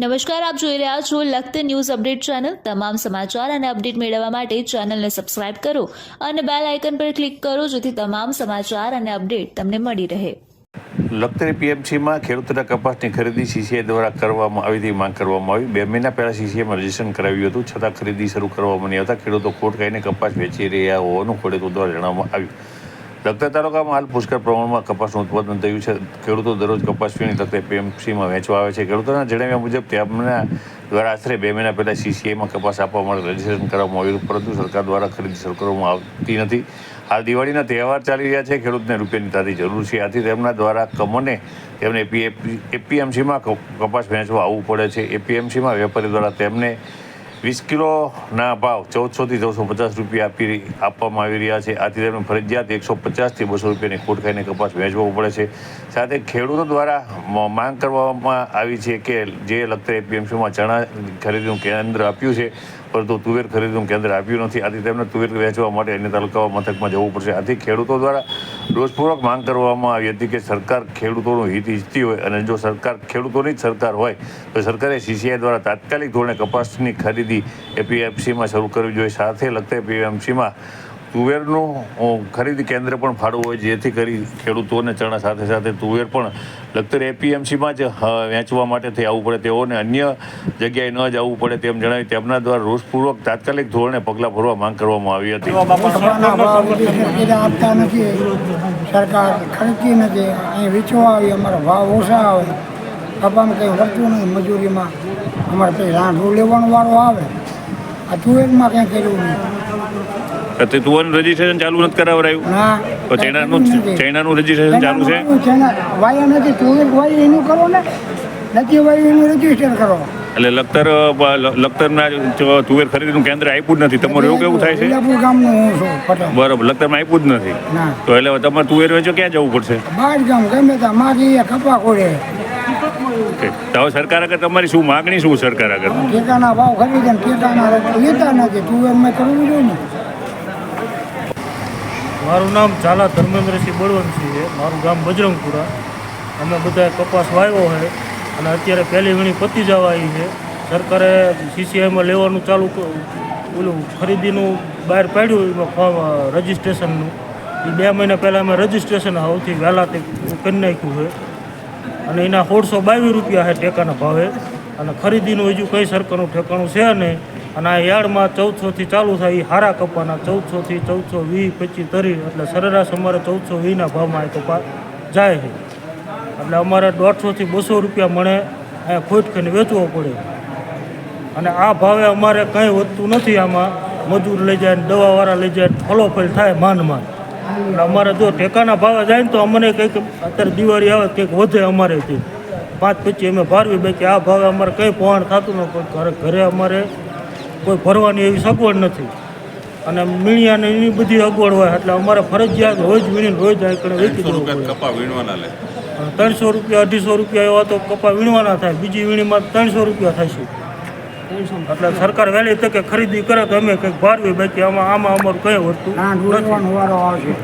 નમસ્કાર, આપ જોઈ રહ્યા છો લખત ન્યૂઝ અપડેટ ચેનલ. તમામ સમાચાર અને અપડેટ મેળવવા માટે ચેનલને સબસ્ક્રાઇબ કરો અને બેલ આઇકન પર ક્લિક કરો જેથી તમામ સમાચાર અને અપડેટ તમને મળી રહે. લખતરી પીએમસીમાં ખેડૂતોના કપાસની ખરીદી સીસીઆઈ દ્વારા કરવામાં આવી હતી માંગ કરવામાં આવી. બે મહિના પહેલાં સીસીઆઈમાં રજીસ્ટ્રેશન કરાવ્યું હતું. છતાં ખરીદી શરૂ કરવામાં નહીં આવતા. ખેડૂતો ખોટ ખાઈને કપાસ વેચી રહ્યા હોવાનું ખેડૂતો દ્વારા જણાવવામાં આવ્યું. લખતર તાલુકામાં હાલ પુષ્કળ પ્રમાણમાં કપાસનું ઉત્પાદન થયું છે. ખેડૂતો દરરોજ કપાસ વીણી લખતર પીએમસીમાં વેચવા આવે છે. ખેડૂતોના જણાવ્યા મુજબ, તેમના દ્વારા આશરે બે મહિના પહેલાં સીસીઆઈમાં કપાસ આપવા માટે રજીસ્ટ્રેશન કરવામાં આવ્યું, પરંતુ સરકાર દ્વારા ખરીદી શરૂ કરવામાં આવતી નથી. હાલ દિવાળીના તહેવાર ચાલી રહ્યા છે. ખેડૂતને રૂપિયાની તારી જરૂર છે. આથી તેમના દ્વારા કમને તેમને એપીએમસીમાં કપાસ વેચવા આવવું પડે છે. એપીએમસીમાં વેપારી દ્વારા તેમને વીસ કિલોના ભાવ ચૌદસોથી ચૌદસો પચાસ રૂપિયા આપી આપવામાં આવી રહ્યા છે. આથી તેમને ફરજિયાત એકસો પચાસથી બસો રૂપિયાની ખોટ ખાઈને કપાસ વેચવો પડે છે. સાથે ખેડૂતો દ્વારા માંગ કરવામાં આવી છે કે જે લગતા એપીએમસીમાં ચણા ખરીદીનું કેન્દ્ર આપ્યું છે, પરંતુ તુવેર ખરીદીનું કેન્દ્ર આપ્યું નથી. આથી તેમને તુવેર વેચવા માટે અન્ય તાલુકા મથકમાં જવું પડશે. આથી ખેડૂતો દ્વારા રોષપૂર્વક માંગ કરવામાં આવી હતી કે સરકાર ખેડૂતોનું હિત ઇચ્છતી હોય અને જો સરકાર ખેડૂતોની જ સરકાર હોય, તો સરકારે સીસીઆઈ દ્વારા તાત્કાલિક ધોરણે કપાસની ખરીદી એપીએફસીમાં શરૂ કરવી જોઈએ. સાથે લગતે પીએમસીમાં તુવેરનું ખરીદ ખરીદી કેન્દ્ર પણ ફાળવું હોય, જેથી કરી ખેડૂતોને ચણા સાથે સાથે તુવેર પણ લગતર એપીએમસીમાં જ વેચવા માટે થઈ આવવું પડે. તેઓને અન્ય જગ્યાએ ન જવું પડે તેમ જણાવી તેમના દ્વારા રોષપૂર્વક તાત્કાલિક ધોરણે પગલાં ભરવા માંગ કરવામાં આવી હતી. સરકાર ખરીદતી નથી. અહીં વેચવા આવી, અમારા ભાવ ઓછા આવે. કપામાં કંઈ વધતું નહીં મજૂરીમાં અમારે પછી રાંધવું લેવાનો વાળો આવે. આ તુવેરમાં કંઈ કર્યું નહીં. તે રજીસ્ટ્રેશન ચાલુ નથી કરાવરાયું ના તો ચૈનાનું ચૈનાનું રજીસ્ટ્રેશન ચાલુ છે? ચૈના વાયા નથી તુવેર વાય એનું કરો ને. નથી વાય એનું રજિસ્ટર કરો. એટલે લખતર લખતરના તુવેર ખરીદીનું કેન્દ્ર આપ્યું જ નથી. તમારું એવું કેવું થાય છે? બરાબર લખતરમાં આપ્યું જ નથી. તો એટલે તમારે તુવેર વેચો ક્યાં જવું પડશે? બહાર ગામ ગમે ત્યાં મારી કપા કોડે. તો હવે સરકાર આગળ તમારી શું માગણી શું સરકાર આગળ? ટેકાના ભાવ ખરીદે ટેકાના લેતા નથી તુવેરમાં કરવું જોઈએ ને. મારું નામ ઝાલા ધર્મેન્દ્રસિંહ બળવંતસિંહ છે. મારું ગામ બજરંગપુરા. અમે બધાએ કપાસ વાવ્યો છે અને અત્યારે પહેલી વીણી પતી જવા આવી છે. સરકારે સીસીઆઈમાં લેવાનું ચાલુ ઓલું ખરીદીનું બહાર પાડ્યું એમાં ફોર્મ રજિસ્ટ્રેશનનું. એ બે મહિના પહેલાં અમે રજિસ્ટ્રેશન સૌથી વહેલા તે કરી નાખ્યું છે. અને એના સોળસો બાવીસ રૂપિયા છે ટેકાના ભાવે. અને ખરીદીનું હજુ કંઈ સરકારનું ઠેકાણું છે નહીં. અને આ યાર્ડમાં ચૌદસોથી ચાલુ થાય એ હારા કપાના ચૌદસોથી ચૌદસો વીસ પચીસ તરી, એટલે સરેરાશ અમારે ચૌદસો વીસના ભાવમાં એ કપા જાય છે. એટલે અમારે દોઢસોથી બસો રૂપિયા મળે અહીંયા ખોટ ખાઈને વેચવો પડે. અને આ ભાવે અમારે કંઈ વધતું નથી આમાં. મજૂર લઈ જાય દવાવાળા લઈ જાય ફલોફલ થાય માંડ માંડ અમારે જો ટેકાના ભાવે જાય ને તો અમને કંઈક અત્યારે દિવાળી આવે કંઈક વધે અમારેથી. પાંચ પછી અમે ભારવી બાકી આ ભાવે અમારે કંઈ પહોંચ થતું ન કોઈ ઘરે ઘરે અમારે કોઈ ભરવાની એવી સગવડ નથી. અને મીણિયાને એની બધી અગવડ હોય એટલે અમારે ફરજિયાત રોજ વીણીને રોજ આ કણે વેચી દઉં કપા વીણવાના લે. અને ત્રણસો રૂપિયા અઢીસો રૂપિયા એવા તો કપા વીણવાના થાય. બીજી વીણીમાં ત્રણસો રૂપિયા થશે. એટલે સરકાર વહેલી તકે ખરીદી કરે તો અમે કંઈક ભારવી બાકી આમાં આમાં અમારું કંઈ રાંધવું આવશે.